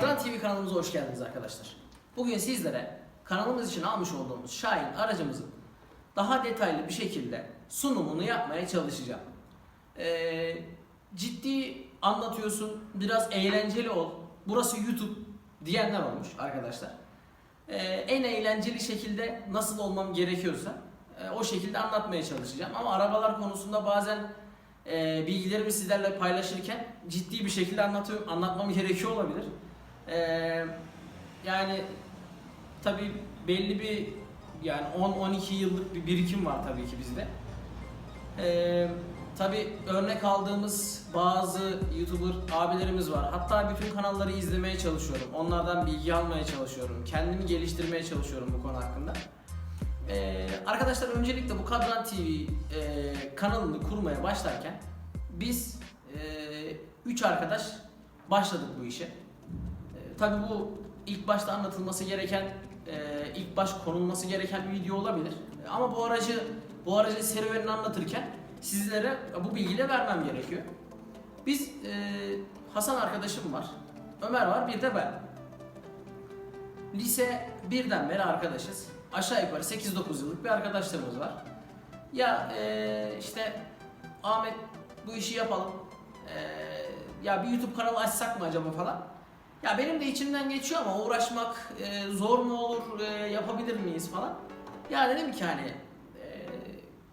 Kadran TV kanalımıza hoş geldiniz arkadaşlar. Bugün sizlere kanalımız için almış olduğumuz Şahin aracımızın daha detaylı bir şekilde sunumunu yapmaya çalışacağım. Ee, ciddi anlatıyorsun, biraz eğlenceli ol. Burası YouTube diyenler olmuş arkadaşlar. Ee, en eğlenceli şekilde nasıl olmam gerekiyorsa e, o şekilde anlatmaya çalışacağım. Ama arabalar konusunda bazen e, bilgilerimi sizlerle paylaşırken ciddi bir şekilde anlatıyor, anlatmam gerekiyor olabilir. E, yani tabi belli bir yani 10-12 yıllık bir birikim var tabii ki bizde. E, tabi örnek aldığımız bazı YouTuber abilerimiz var. Hatta bütün kanalları izlemeye çalışıyorum. Onlardan bilgi almaya çalışıyorum. Kendimi geliştirmeye çalışıyorum bu konu hakkında. Ee, arkadaşlar öncelikle bu Kadran TV e, kanalını kurmaya başlarken biz 3 arkadaş başladık bu işe. E, tabii bu ilk başta anlatılması gereken, e, ilk baş konulması gereken bir video olabilir. Ama bu aracı, bu aracın serüvenini anlatırken sizlere bu bilgiyi vermem gerekiyor. Biz e, Hasan arkadaşım var, Ömer var, bir de ben. Lise birden beri arkadaşız. Aşağı yukarı 8-9 yıllık bir arkadaşlarımız var. Ya eee, işte Ahmet bu işi yapalım. Eee, ya bir YouTube kanalı açsak mı acaba falan. Ya benim de içimden geçiyor ama uğraşmak eee, zor mu olur, eee, yapabilir miyiz falan. Ya dedim ki hani eee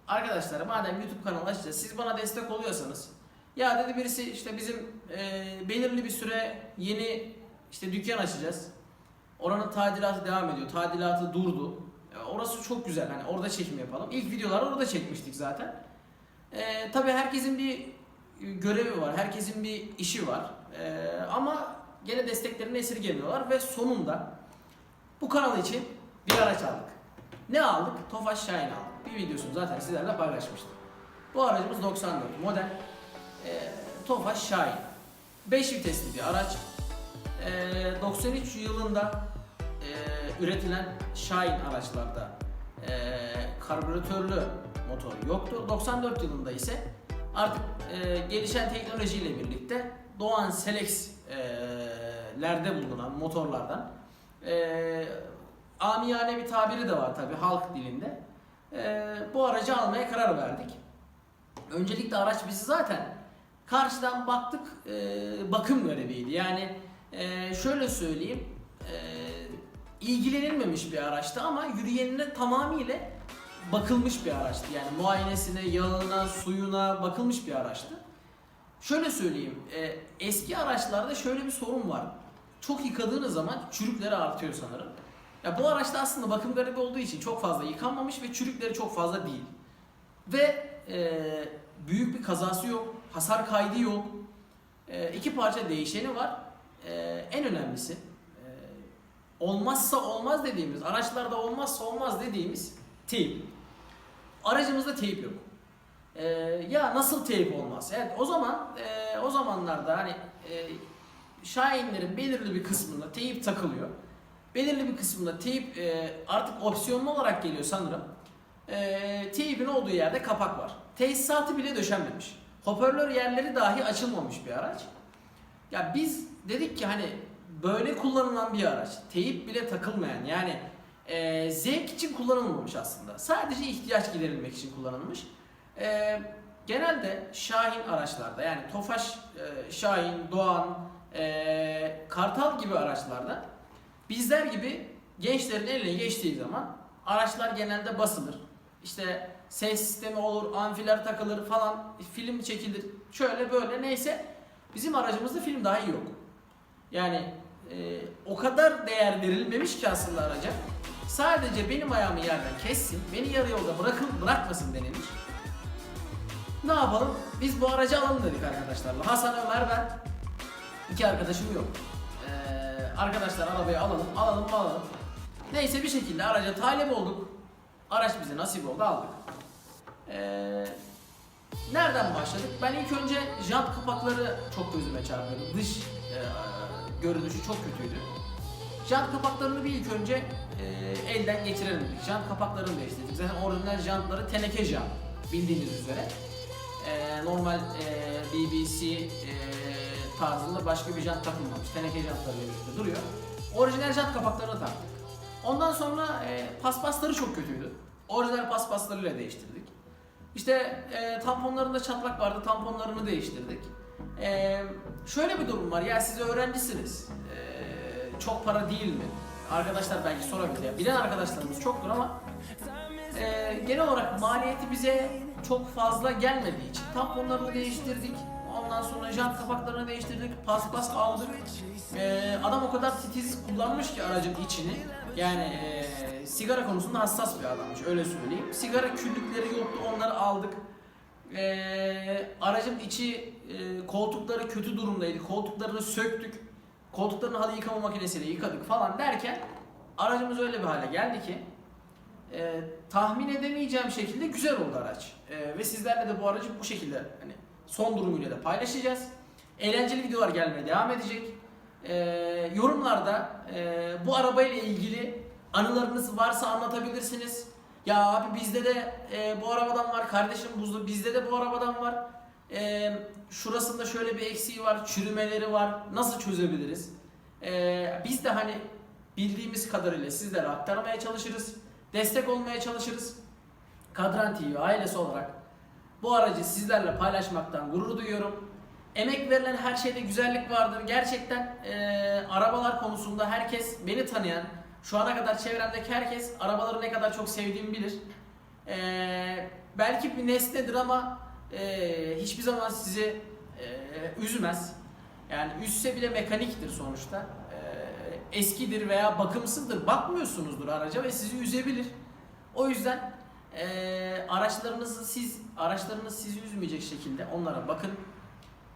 arkadaşlar madem YouTube kanalı açacağız siz bana destek oluyorsanız ya dedi birisi işte bizim eee, belirli bir süre yeni işte dükkan açacağız. Oranın tadilatı devam ediyor. Tadilatı durdu. Ya Orası çok güzel. Hani orada çekim yapalım. İlk videoları orada çekmiştik zaten. Ee, tabii herkesin bir görevi var. Herkesin bir işi var. Ee, ama gene desteklerini esirgemiyorlar ve sonunda bu kanal için bir araç aldık. Ne aldık? Tofaş Şahin aldık. Bir videosunu zaten sizlerle paylaşmıştım. Bu aracımız 94 model. Ee, Tofaş Şahin. 5 vitesli bir araç. Ee, 93 yılında e, üretilen Şahin araçlarda e, karbüratörlü motor yoktu. 94 yılında ise artık e, gelişen teknolojiyle birlikte Doğan Selex'lerde bulunan motorlardan e, amiyane bir tabiri de var tabi halk dilinde. E, bu aracı almaya karar verdik. Öncelikle araç bizi zaten karşıdan baktık e, bakım göreviydi. Yani e, şöyle söyleyeyim e, ilgilenilmemiş bir araçtı ama yürüyenine tamamıyla bakılmış bir araçtı. Yani muayenesine, yağına, suyuna bakılmış bir araçtı. Şöyle söyleyeyim, e, eski araçlarda şöyle bir sorun var. Çok yıkadığınız zaman çürükleri artıyor sanırım. Ya bu araçta aslında bakım garibi olduğu için çok fazla yıkanmamış ve çürükleri çok fazla değil. Ve e, büyük bir kazası yok, hasar kaydı yok. E, iki parça değişeni var. E, en önemlisi e, olmazsa olmaz dediğimiz, araçlarda olmazsa olmaz dediğimiz teyp. Aracımızda teyp yok. E, ya nasıl teyp olmaz? Evet o zaman e, o zamanlarda hani e, Şahinlerin belirli bir kısmında teyip takılıyor. Belirli bir kısmında teyip e, artık opsiyonlu olarak geliyor sanırım. E, teyipin olduğu yerde kapak var. Tesisatı bile döşenmemiş. Hoparlör yerleri dahi açılmamış bir araç. Ya biz dedik ki hani böyle kullanılan bir araç, teyip bile takılmayan yani e, zevk için kullanılmamış aslında. Sadece ihtiyaç giderilmek için kullanılmış. E, genelde Şahin araçlarda yani Tofaş, e, Şahin, Doğan, e, Kartal gibi araçlarda bizler gibi gençlerin eline geçtiği zaman araçlar genelde basılır. İşte ses sistemi olur, amfiler takılır falan, film çekilir. Şöyle böyle neyse bizim aracımızda film dahi yok. Yani e, o kadar değer verilmemiş ki aslında araca. Sadece benim ayağımı yerden kessin, beni yarı yolda bırakın, bırakmasın denilmiş. Ne yapalım? Biz bu aracı alalım dedik arkadaşlarla. Hasan, Ömer, ben. İki arkadaşım yok. Ee, arkadaşlar arabayı alalım, alalım, alalım. Neyse bir şekilde araca talep olduk. Araç bize nasip oldu, aldık. Ee, nereden başladık? Ben ilk önce jant kapakları çok gözüme çarpıyordu. Dış e, görünüşü çok kötüydü. Jant kapaklarını bir ilk önce e, elden geçirelim dedik. Jant kapaklarını değiştirdik. Zaten orijinal jantları teneke jant bildiğiniz üzere. E, normal e, BBC e, tarzında başka bir jant takılmamış. Teneke jantlarıyla birlikte duruyor. Orijinal jant kapaklarını taktık. Ondan sonra e, paspasları çok kötüydü. Orijinal paspaslarıyla değiştirdik. İşte e, tamponlarında çatlak vardı, tamponlarını değiştirdik. E, şöyle bir durum var, ya siz öğrencisiniz. E, çok para değil mi? Arkadaşlar belki sorabilir. Ya, bilen arkadaşlarımız çoktur ama e, genel olarak maliyeti bize çok fazla gelmediği için tamponlarını değiştirdik. Ondan sonra jant kapaklarını değiştirdik, paspas aldık. E, adam o kadar titiz kullanmış ki aracın içini. Yani e, sigara konusunda hassas bir adammış öyle söyleyeyim. Sigara küllükleri yoktu onları aldık. E, aracın içi e, koltukları kötü durumdaydı. Koltuklarını söktük. Koltuklarını halı yıkama makinesiyle yıkadık falan derken aracımız öyle bir hale geldi ki e, tahmin edemeyeceğim şekilde güzel oldu araç. E, ve sizlerle de bu aracı bu şekilde hani son durumuyla da paylaşacağız. Eğlenceli videolar gelmeye devam edecek. E, yorumlarda e, bu arabayla ilgili anılarınız varsa anlatabilirsiniz. Ya abi bizde de e, bu arabadan var, kardeşim buzlu bizde de bu arabadan var. E, şurasında şöyle bir eksiği var, çürümeleri var. Nasıl çözebiliriz? E, biz de hani bildiğimiz kadarıyla sizlere aktarmaya çalışırız. Destek olmaya çalışırız. Kadran TV ailesi olarak bu aracı sizlerle paylaşmaktan gurur duyuyorum. Emek verilen her şeyde güzellik vardır. Gerçekten eee, arabalar konusunda herkes beni tanıyan, şu ana kadar çevremdeki herkes arabaları ne kadar çok sevdiğimi bilir. Eee, belki bir nesnedir ama eee, hiçbir zaman sizi eee, üzmez. Yani üzse bile mekaniktir sonuçta. Eee, eskidir veya bakımsızdır. Bakmıyorsunuzdur araca ve sizi üzebilir. O yüzden eee, araçlarınızı siz araçlarınız sizi üzmeyecek şekilde onlara bakın.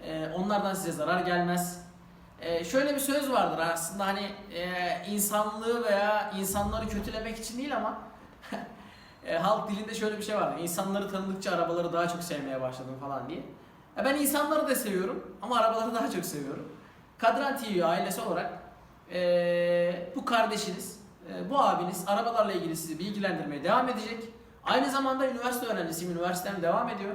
Eee, onlardan size zarar gelmez. Eee, şöyle bir söz vardır aslında hani eee, insanlığı veya insanları kötülemek için değil ama eee, halk dilinde şöyle bir şey vardır. İnsanları tanıdıkça arabaları daha çok sevmeye başladım falan diye. Ya ben insanları da seviyorum ama arabaları daha çok seviyorum. Kadran TV ailesi olarak eee, bu kardeşiniz, eee, bu abiniz arabalarla ilgili sizi bilgilendirmeye devam edecek. Aynı zamanda üniversite öğrencisiyim, üniversitem devam ediyor.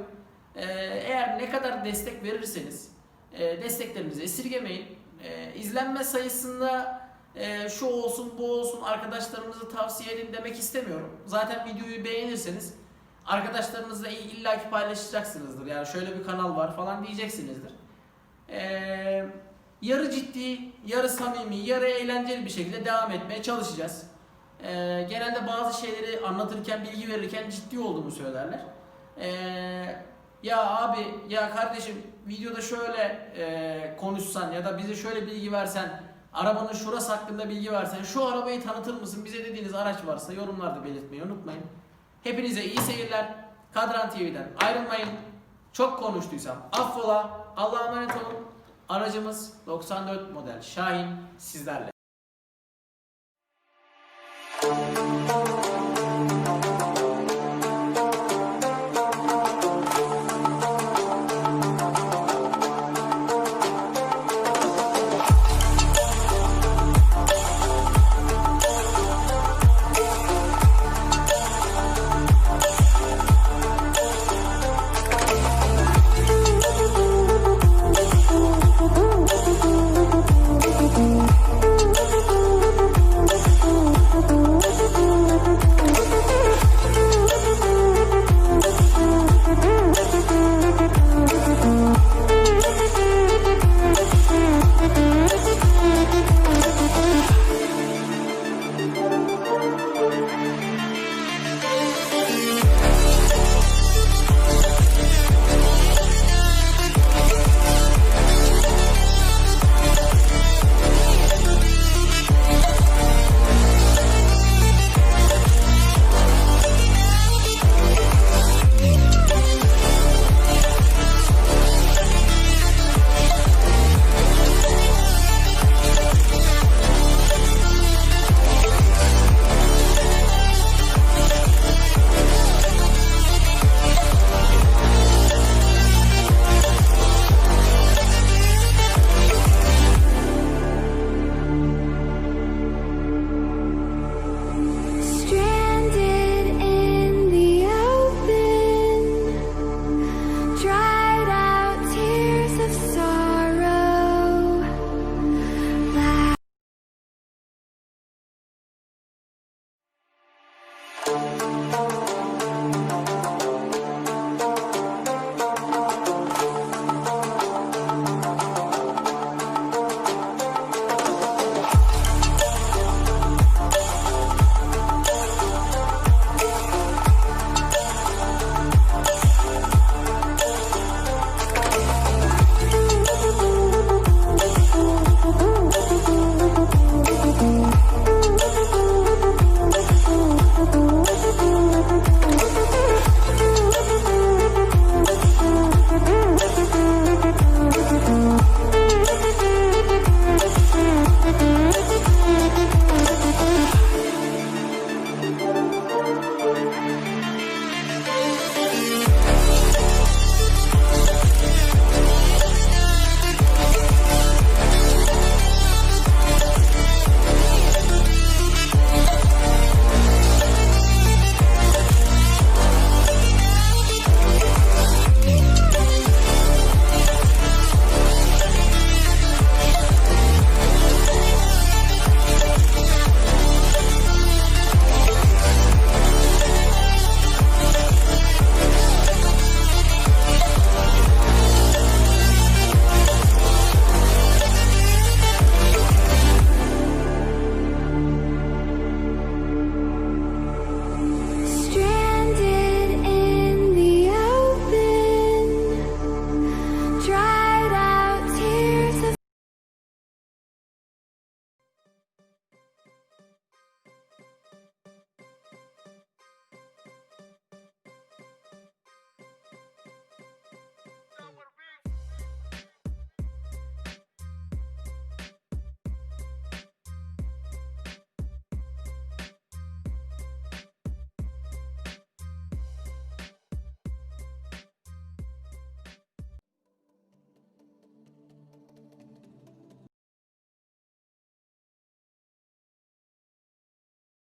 Eee, eğer ne kadar destek verirseniz e, desteklerinizi esirgemeyin. E, izlenme sayısında e, şu olsun bu olsun arkadaşlarınızı tavsiye edin demek istemiyorum. Zaten videoyu beğenirseniz arkadaşlarınızla illaki paylaşacaksınızdır. Yani şöyle bir kanal var falan diyeceksinizdir. E, yarı ciddi, yarı samimi, yarı eğlenceli bir şekilde devam etmeye çalışacağız. E, genelde bazı şeyleri anlatırken, bilgi verirken ciddi olduğumu söylerler. E, ya abi ya kardeşim videoda şöyle e, konuşsan ya da bize şöyle bilgi versen arabanın şurası hakkında bilgi versen şu arabayı tanıtır mısın bize dediğiniz araç varsa yorumlarda belirtmeyi unutmayın. Hepinize iyi seyirler. Kadran TV'den ayrılmayın. Çok konuştuysam affola. Allah'a emanet olun. Aracımız 94 model Şahin sizlerle.